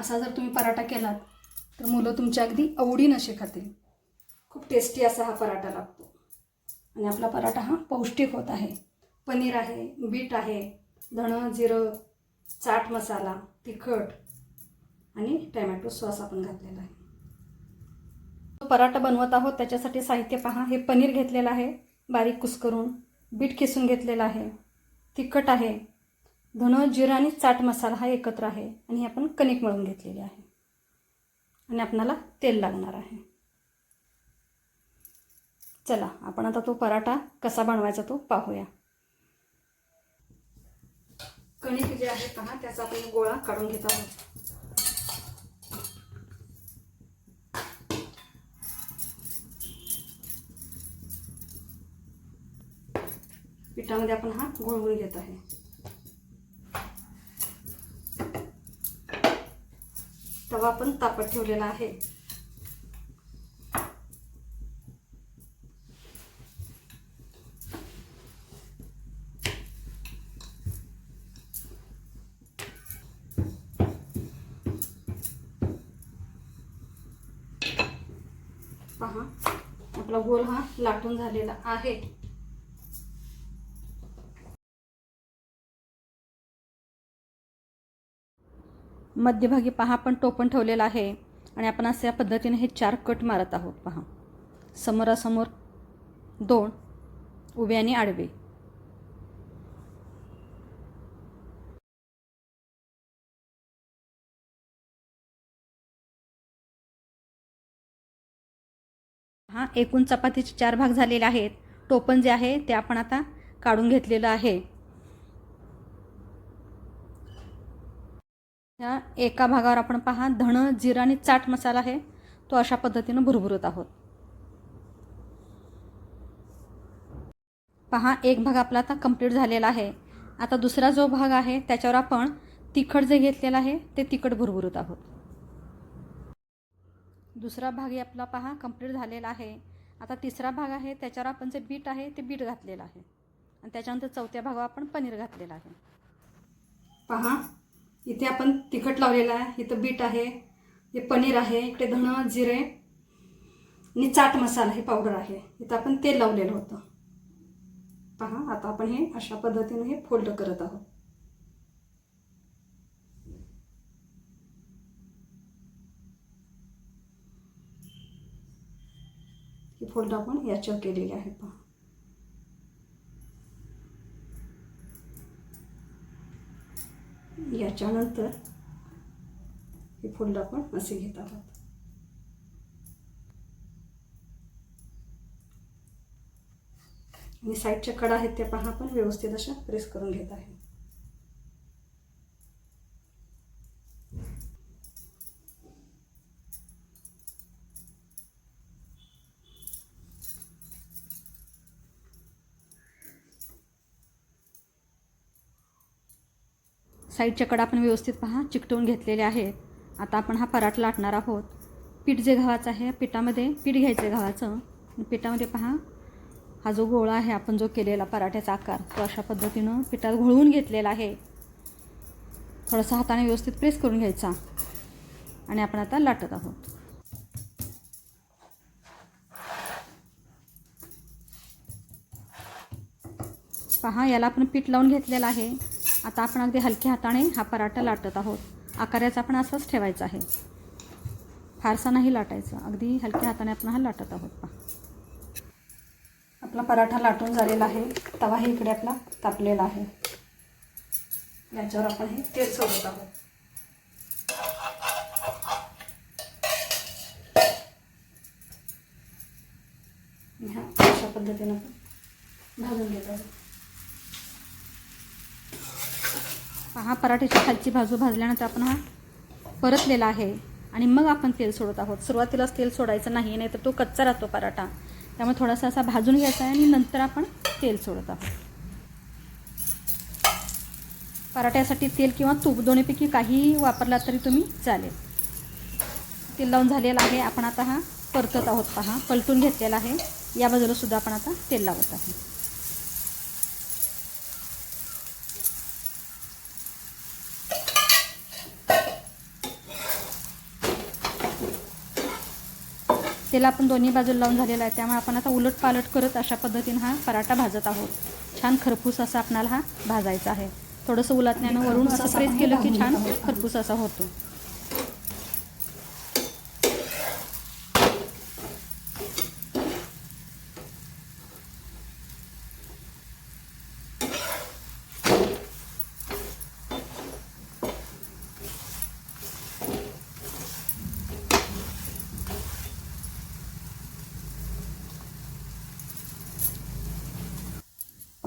असा जर तुम्ही पराठा केलात तर मुलं तुमच्या अगदी आवडीनं असे खातील. खूप टेस्टी असा हा पराठा लागतो. आणि आपला पराठा हा पौष्टिक होत आहे. पनीर आहे बीट आहे धणं जिरं चाट मसाला तिखट आणि टॅमॅटो सॉस आपण घातलेला आहे. जो पराठा बनवत आहोत त्याच्यासाठी साहित्य पहा. हे पनीर घेतलेलं आहे बारीक कुस्करून. बीट किसून घेतलेलं आहे. तिखट आहे. धणं जिरं आणि चाट मसाला हा एकत्र आहे आणि हे आपण कणिक मळून घेतलेली आहे. आणि आपणाला तेल लागणार आहे. चला आपण आता तो पराठा कसा बनवायचा तो पाहूया. कणिक जे आहे पहा त्याचा आपण गोळा काढून घेत आहोत. पिठामध्ये आपण हा गुळगुळ घेत आहे. तवा पण तापत ठेवलेला आहे. पहा आपला गोल हा लाटून झालेला आहे. मध्यभागी पहा आपण टोपण ठेवलेलं आहे. आणि आपण अशा या पद्धतीने हे चार कट मारत आहोत. पहा. समोरासमोर दोन उभे आणि आडवे. हा एकूण चपातीचे चार भाग झालेले आहेत. टोपण जे आहे ते आपण आता काढून घेतलेलं आहे. या एका भागावर आपण पहा धणं जिरा आणि चाट मसाला आहे तो अशा पद्धतीनं भुरभुरत आहोत. पहा एक भाग आपला आता कंप्लीट झालेला आहे. आता दुसरा जो भाग आहे त्याच्यावर आपण तिखट जे घेतलेलं आहे ते तिखट भुरभुरत आहोत. दुसरा भाग आपला पहा कंप्लीट झालेला आहे. आता तिसरा भाग आहे त्याच्यावर आपण जे बीट आहे ते बीट घातलेलं आहे. आणि त्याच्यानंतर चौथ्या भागावर आपण पनीर घातलेलं आहे. पहा इथे आपण तिखट लावलेलं आहे. इथं बीट आहे हे पनीर आहे इकडे धणं जिरे आणि चाट मसाला हे पावडर आहे. इथं आपण तेल लावलेलं होतं. पहा आता आपण हे अशा पद्धतीने हे फोल्ड करत आहोत. ही फोल्ड आपण याच्यावर केलेली आहे पहा. याच्यानंतर हे फोल्ड आपण असे घेत आहोत. आणि साईडच्या कडा आहेत त्या पहा आपण व्यवस्थित अशा प्रेस करून घेत आहे. साईडच्या कडा आपण व्यवस्थित पहा चिकटवून घेतलेले आहेत आता आपण हा पराठा लाटणार आहोत. पीठ जे गव्हाचं आहे पिठामध्ये पीठ घ्यायचं आहे गव्हाचं. पिठामध्ये पहा हा जो गोळा आहे आपण जो केलेला पराठ्याचा आकार तो अशा पद्धतीनं पिठात घोळवून घेतलेला आहे. थोडासा हाताने व्यवस्थित प्रेस करून घ्यायचा. आणि आपण आता लाटत आहोत. पहा याला आपण पीठ लावून घेतलेलं आहे. आता आपण अगदी हलक्या हाताने हा पराठा लाटत आहोत. आकाराचा आपण असाच ठेवायचा आहे. फारसा नाही लाटायचा. अगदी हलक्या हाताने आपण हा लाटत आहोत. पा आपला पराठा लाटून झालेला आहे. तवाही इकडे आपला तापलेला आहे. याच्यावर आपण हे तेल सोडत आहोत. ह्या अशा पद्धतीनं आपण भाजून घेत आहोत. हा पराठ्याची खालची बाजू भाजल्यानंतर आपण हा परतलेला आहे. आणि मग आपण तेल सोडत आहोत. सुरुवातीलाच तेल सोडायचं नाही नाही तर तो कच्चा राहतो पराठा. त्यामुळे थोडासा असा भाजून घ्यायचा आहे आणि नंतर आपण तेल सोडत आहोत. पराठ्यासाठी तेल किंवा तूप दोन्हीपैकी काहीही वापरला तरी तुम्ही चालेल. तेल लावून झालेलं आहे. आपण आता हा परतत आहोत पहा. पलटून घेतलेला आहे. या बाजूला सुद्धा आपण आता तेल लावत आहे. तेल आपण दोन्ही बाजूला लावून झालेलं आहे. त्यामुळे आपण आता उलट पालट करत अशा पद्धतीनं हा पराठा भाजत आहोत. छान खरपूस असा आपणाला हा भाजायचा आहे. थोडंसं उलटण्यानं वरून असं प्रेस केलं की छान खरपूस असा होतो.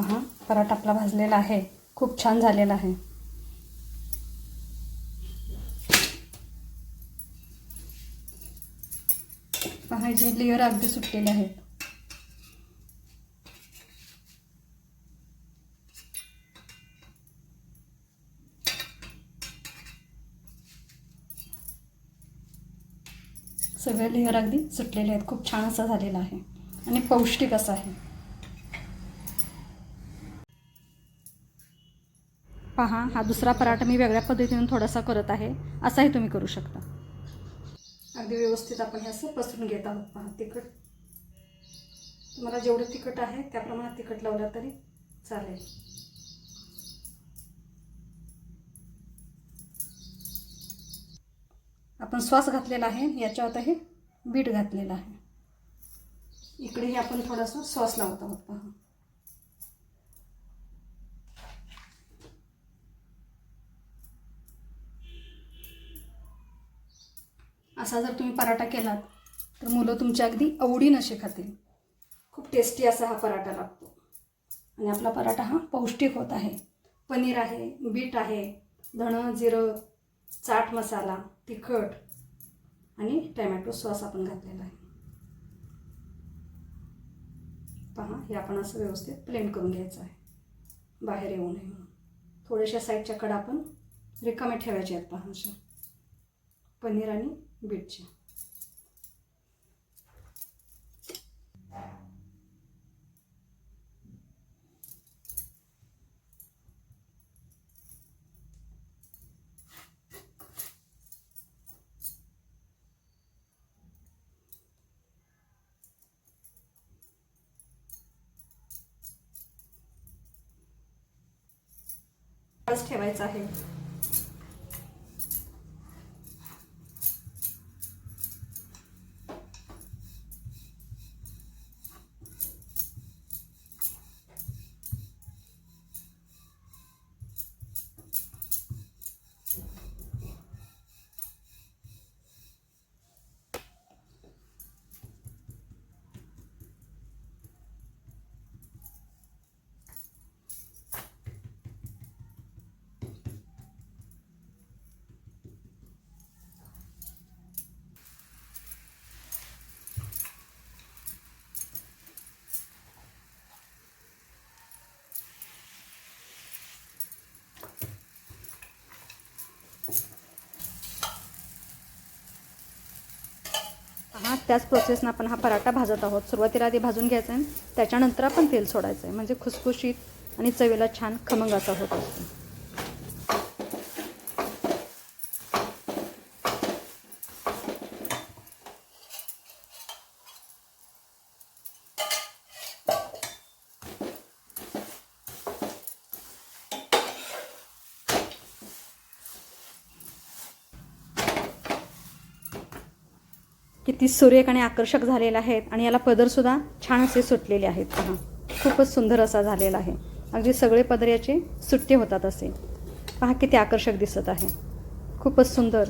पहा पराठा आपला भाजलेला आहे. खूप छान झालेला आहे. पहा जे लेअर अगदी सुटलेले आहेत. सगळे लेअर अगदी सुटलेले आहेत. खूप छान असा झालेला आहे. आणि पौष्टिक असा आहे. पहा हा दुसरा पराठा मी वेगळ्या पद्धतीने थोडासा करत आहे. असाही तुम्ही करू शकता. अगदी व्यवस्थित आपण हे असं पसरून घेत आहोत. पहा तिखट. तुम्हाला जेवढं तिखट आहे त्या प्रमाणात तिखट लावलं तरी चालेल. आपण श्वास घातलेला आहे याच्यावर आता हे बीट घातलेलं आहे. इकडेही आपण थोडासा सॉस लावत आहोत पहा. असा जर तुम्ही पराठा केलात तर मुलं तुमच्या अगदी आवडीनं असे खातील. खूप टेस्टी असा हा पराठा लागतो. आणि आपला पराठा हा पौष्टिक होत आहे. पनीर आहे बीट आहे धणं जिरं चाट मसाला तिखट आणि टॅमॅटो सॉस आपण घातलेला आहे. पहा हे आपण असं व्यवस्थित प्लेन करून घ्यायचं आहे. बाहेर येऊ नये म्हणून. थोड्याशा साईडच्या कडा आपण रिकाम्या ठेवायच्या आहेत पहा अशा. पनीर आणि बीटच्या बस ठेवायचं आहे. त्याच प्रोसेसनं आपण हा पराठा भाजत आहोत. सुरुवातीला आधी भाजून घ्यायचं आहे. त्याच्यानंतर आपण तेल सोडायचं आहे. म्हणजे खुसखुशीत आणि चवीला छान खमंग असा होत असतो. किती सुरेख आणि आकर्षक झालेले आहेत आणि याला पदरसुद्धा छान असे सुटलेले आहेत. पहा खूपच सुंदर असा झालेला आहे. अगदी सगळे पदर याचे सुट्टे होतात असे. पहा किती आकर्षक दिसत आहे. खूपच सुंदर.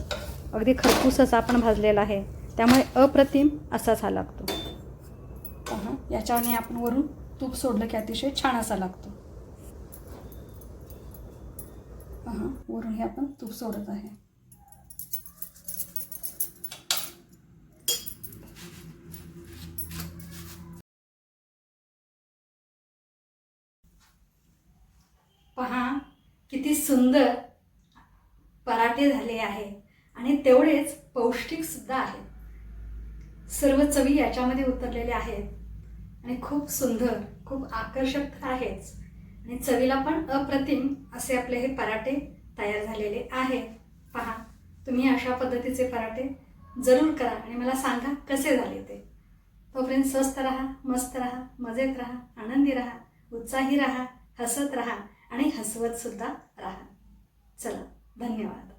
अगदी खरपूस असा आपण भाजलेला आहे. त्यामुळे अप्रतिम असाच हा लागतो. पहा याच्याने आपण वरून तूप सोडलं की अतिशय छान असा लागतो. पहा वरून हे आपण तूप सोडत आहे पहा किती सुंदर पराठे झाले आहे. आणि तेवढेच पौष्टिकसुद्धा आहेत. सर्व चवी याच्यामध्ये उतरलेल्या आहेत. आणि खूप सुंदर खूप आकर्षक तर आहेच. आणि चवीला पण अप्रतिम असे आपले हे पराठे तयार झालेले आहेत. पहा तुम्ही अशा पद्धतीचे पराठे जरूर करा आणि मला सांगा कसे झाले ते. तोपर्यंत स्वस्त राहा मस्त राहा मजेत राहा आनंदी राहा उत्साही राहा हसत राहा. आणि हसवत सुद्धा राहा. चला धन्यवाद.